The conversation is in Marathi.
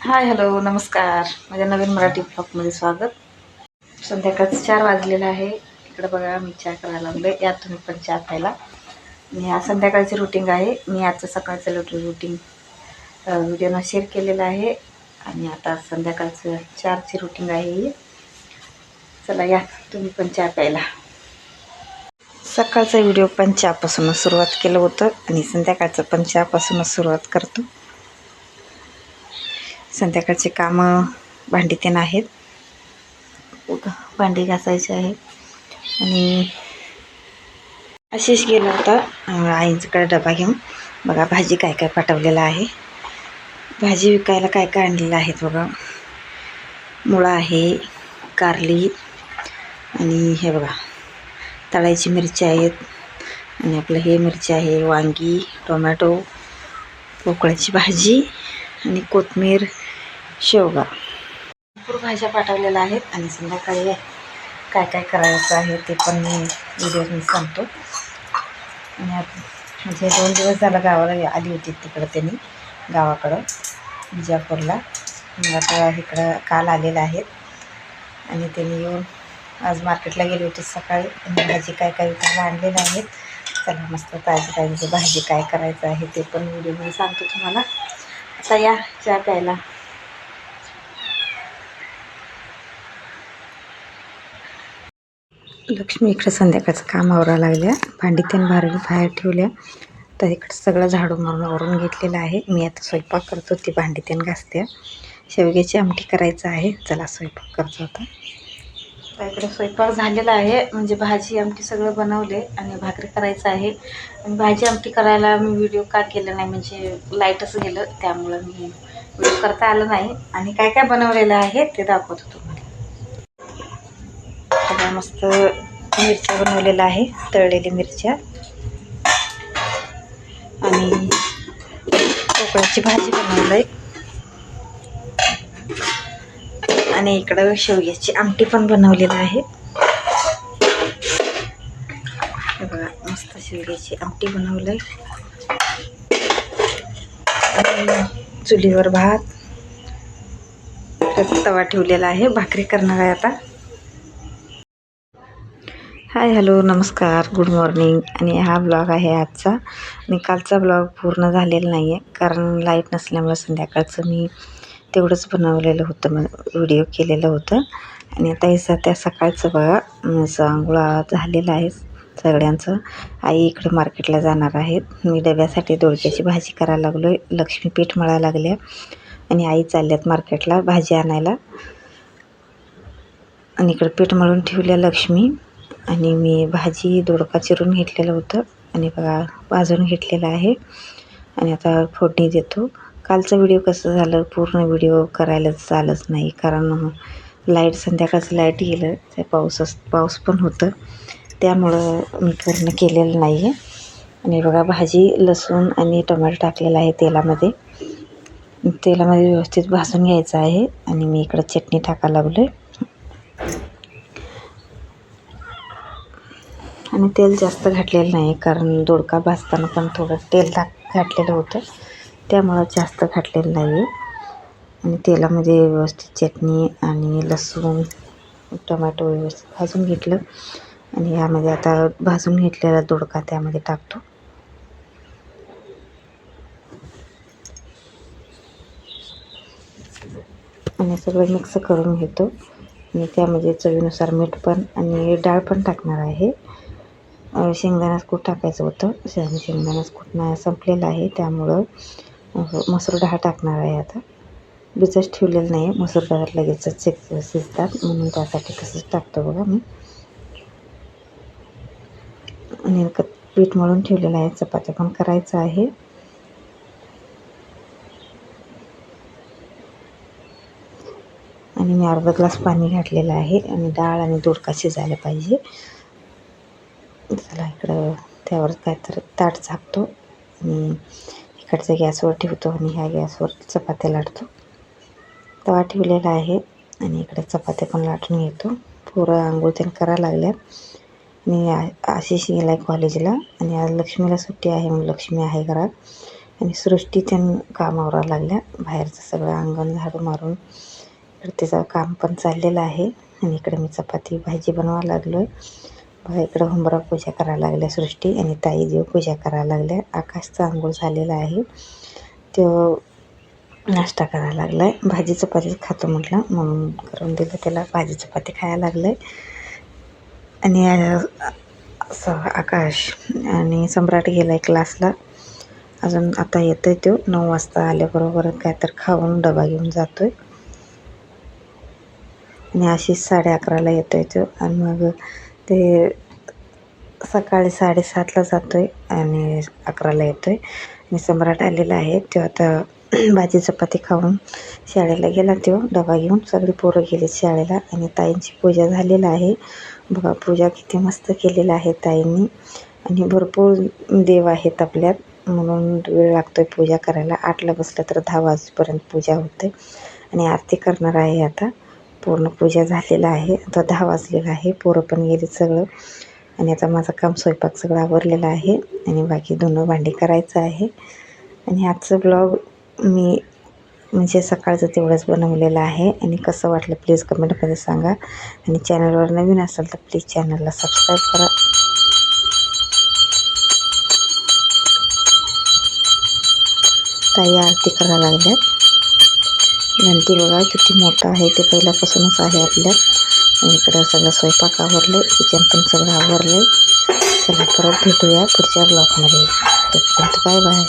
हाय हॅलो नमस्कार. माझ्या नवीन मराठी ब्लॉगमध्ये स्वागत. संध्याकाळचं चार वाजलेलं आहे. इकडं बघा मी चहा करायला लागले या तुम्ही पण चहा प्यायला. आणि आज संध्याकाळची रुटीन आहे. मी आजचं सकाळचं रुटीन व्हिडिओनं शेअर केलेलं आहे. आणि आता संध्याकाळचं चारची रुटीन आहे ही. चला या. तुम्ही पण चहा प्यायला. सकाळचा व्हिडिओ पण चहापासूनच सुरुवात केलं होतं. आणि संध्याकाळचं पण चहापासूनच सुरुवात करतो. संध्याकाळचे कामं भांडी तेन आहेत. भांडी घासायची आहेत. आणि आशिष गेला होता. आईंचकडे आईंकडे डबा घेऊन. बघा भाजी काय काय पाठवलेला आहे. भाजी विकायला काय काय आणलेलं आहेत बघा. मुळा आहे कारली आणि हे बघा. तळायची मिरची आहेत. आणि आपलं हे मिरची आहे वांगी टोमॅटो पोकळ्याची भाजी आणि कोथमीर. शेवगा. भरपूर भाज्या पाठवलेल्या आहेत आणि संध्याकाळी काय काय करायचं आहे ते पण मी व्हिडिओ मी सांगतो. आणि म्हणजे दोन दिवस झालं गावाला आली होती तिकडं त्यांनी गावाकडं विजापूरला. मग आता इकडं काल आलेलं आहेत. आणि त्यांनी येऊन आज मार्केटला गेली होती सकाळी. आणि भाजी काय काय विकायला आणलेलं आहेत. चला मस्त ताजी ताजी भाजी काय करायचं आहे ते पण व्हिडिओ मी सांगतो तुम्हाला. आता या चहा प्यायला. लक्ष्मी इकडे संध्याकाळचं काम आवरा लागल्या. भांडी त्यानं भारी बाहेर ठेवल्या. तर इकडं सगळं झाडू मारून आवरून घेतलेलं आहे. मी आता स्वयंपाक करत होती भांडी त्यानं घासते शेवग्याची आमटी करायचं आहे. चला स्वयंपाक करतो आता. तर इकडे स्वयंपाक झालेला आहे. म्हणजे भाजी आमटी सगळं बनवले आणि भाकरी करायचं आहे. आणि भाजी आमटी करायला मी व्हिडिओ का केलं नाही? म्हणजे लाईटच गेलं त्यामुळं मी व्हिडिओ करता आलं नाही. आणि काय काय बनवलेलं आहे ते दाखवतो तुम्हाला. मस्त मिरच्या बनवलेल्या आहे तळलेली मिरच्या. आणि पोकळ्याची भाजी बनवलं आहे आणि इकडं शेवग्याची आमटी पण बनवलेलं आहे. बघा मस्त शेवग्याची आमटी बनवलं आणि चुलीवर भात. तवा ठेवलेला आहे भाकरी करणार आहे आता. हाय हॅलो नमस्कार गुड मॉर्निंग आणि हा ब्लॉग आहे आजचा. आणि कालचा ब्लॉग पूर्ण झालेला नाही आहे कारण लाइट नसल्यामुळे संध्याकाळचं मी तेवढंच बनवलेलं होतं मग व्हिडिओ केलेलं होतं. आणि आता हे त्या सकाळचं बघा सांगोळा झालेला आहे सगळ्यांचं. आई इकडे मार्केटला जाणार आहेत. मी डब्यासाठी दोडक्याची भाजी करायला लागलो आहे लक्ष्मी पीठ मळायला लागल्या आणि आई चालल्यात मार्केटला भाजी आणायला. आणि इकडे पीठ मळून ठेवल्या लक्ष्मी. आणि मी भाजी दोडका चिरून घेतलेलं होतं. आणि बघा भाजून घेतलेलं आहे. आणि आता फोडणी देतो. कालचा व्हिडिओ कसं झालं? पूर्ण व्हिडिओ करायलाच झालंच नाही. कारण लाइट संध्याकाळचं लाइट गेलं. ते पाऊसच पाऊस पण होतं. त्यामुळं मी पूर्ण केलेलं नाही आहे आणि बघा भाजी लसूण आणि टमाटर टाकलेला आहे तेलामध्ये. तेलामध्ये व्यवस्थित भाजून घ्यायचं आहे. आणि मी इकडं चटणी टाकायला लागलो आहे आणि तेल जास्त घातलेलं नाही कारण दोडका भाजताना पण थोडं तेल टाक घातलेलं होतं. त्यामुळं जास्त घातलेलं नाही आहे आणि तेलामध्ये व्यवस्थित चटणी आणि लसूण टोमॅटो व्यवस्थित भाजून घेतलं. आणि यामध्ये आता भाजून घेतलेला दोडका त्यामध्ये टाकतो. आणि सगळं मिक्स करून घेतो. आणि त्यामध्ये चवीनुसार मीठ पण आणि डाळ पण टाकणार आहे. शेंगदाण्याचं कूट टाकायचं होतं. शेंग शेंगदाण्याचं कूट नाही संपलेलं आहे. त्यामुळं मसूर डाळ टाकणार आहे आता. बिचच ठेवलेलं नाही मसूर डाळ लगेचच शिज शिजतात. म्हणून त्यासाठी तसंच टाकतो बघा मी. आणि क- पीठ मळून ठेवलेलं आहे. चपात्या पण करायचं आहे. आणि मी अर्धा ग्लास पाणी घातलेलं आहे. आणि डाळ आणि दोडका शिजायला पाहिजे. चला इकडं त्यावर काय तर ताट झाकतो. आणि इकडचं गॅसवर ठेवतो आणि ह्या गॅसवर चपात्या लाटतो. तवा ठेवलेला आहे आणि इकडे चपात्या पण लाटून घेतो. पोरं आंघोळ त्यानं करायला लागल्या आणि आ- आशिष गेला आहे कॉलेजला आणि आज लक्ष्मीला सुट्टी आहे मग लक्ष्मी आहे घरात. आणि सृष्टी त्यां कामावर लागल्या. बाहेरचं सगळं अंगण झाडू मारून इकडे तिचं काम पण चाललेलं आहे. आणि इकडे मी चपाती भाजी बनवायला लागलो आहे बघा इकडं हुंबरा पूजा करायला लागल्या सृष्टी आणि ताई देव पूजा करायला लागल्या. आकाशचा आंघोळ झालेला आहे. तो नाश्ता करायला लागला आहे भाजी चपाती खातो म्हटलं. म्हणून करून दिलं त्याला. भाजी चपाती खायला लागलं आहे आणि असं आकाश आणि सम्राट गेला आहे क्लासला. अजून आता येतो आहे तो. नऊ वाजता आल्याबरोबर काय तर खाऊन डबा घेऊन जातो आहे आणि अशीच साडे अकराला येतो आहे तो. आणि मग ते सकाळी साडेसातला जातो आहे आणि अकराला येतो आहे आणि सम्राट आलेला आहे. तो आता भाजी चपाती खाऊन शाळेला गेला. तो डबा घेऊन सगळी पोरं गेली शाळेला आणि ताईंची पूजा झालेलं आहे. बघा पूजा किती मस्त केलेलं आहे ताईंनी. आणि भरपूर देव आहेत आपल्यात. म्हणून वेळ लागतो आहे पूजा करायला. आठला बसलं तर दहा वाजेपर्यंत पूजा होते. आणि आरती करणार आहे आता. पूर्ण पूजा झालेलं आहे. आता दहा वाजलेलं आहे. पोरं पण गेली सगळं. आणि आता माझं काम स्वयंपाक सगळं आवरलेलं आहे. आणि बाकी दोन भांडी करायचं आहे. आणि आजचं ब्लॉग मी म्हणजे सकाळचं तेवढंच बनवलेलं आहे. आणि कसं वाटलं प्लीज कमेंटमध्ये सांगा. आणि चॅनलवर नवीन असेल तर प्लीज चॅनलला सबस्क्राईब करा. ताई आरती करायला लागल्यात. घंटी बघा किती मोठं आहे ते पहिल्यापासूनच आहे आपल्यात. आणि इकडं सगळं स्वयंपाक आवरलं किचन पण सगळं आवरलं चला परत भेटूया पुढच्या ब्लॉगमध्ये तोपर्यंत बाय बाय